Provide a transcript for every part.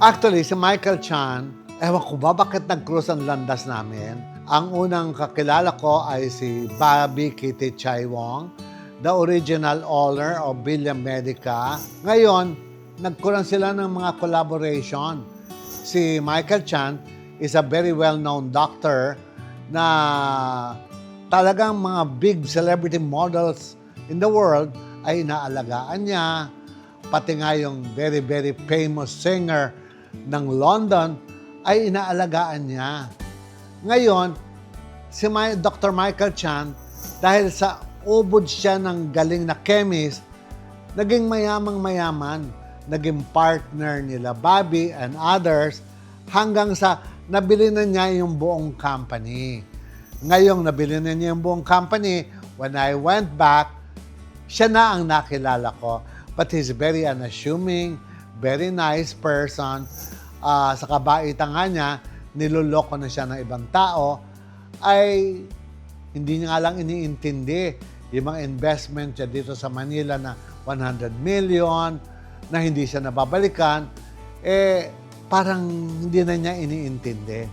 Actually, si Michael Chan, ewan ko ba bakit nag-cruise ang landas namin? Ang unang kakilala ko ay si Bobby Kitty Chai Wong, the original owner of Villa Medica. Ngayon, nagkulang sila ng mga collaboration. Si Michael Chan is a very well-known doctor na talagang mga big celebrity models in the world ay inaalagaan niya. Pati nga yung very, very famous singer ng London ay inaalagaan niya. Ngayon, si Dr. Michael Chan, dahil sa ubod siya ng galing na chemist, naging mayamang mayaman. Naging partner nila Bobby and others hanggang sa nabili na niya yung buong company. Ngayong nabili na niya yung buong company, when I went back, siya na ang nakilala ko. But he's very unassuming, very nice person. Ah, sa kabaitan nga niya, niloloko na siya ng ibang tao, ay hindi niya nga lang iniintindi yung mga investment niya dito sa Manila na 100 million, na hindi siya nababalikan, eh parang hindi na niya iniintindi.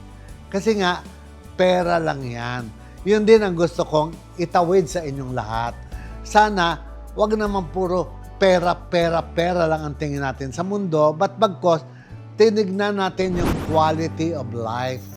Kasi nga, pera lang yan. Yun din ang gusto kong itawid sa inyong lahat. Sana, wag naman puro pera, pera, pera lang ang tingin natin sa mundo, but bagkos, tinignan natin yung quality of life.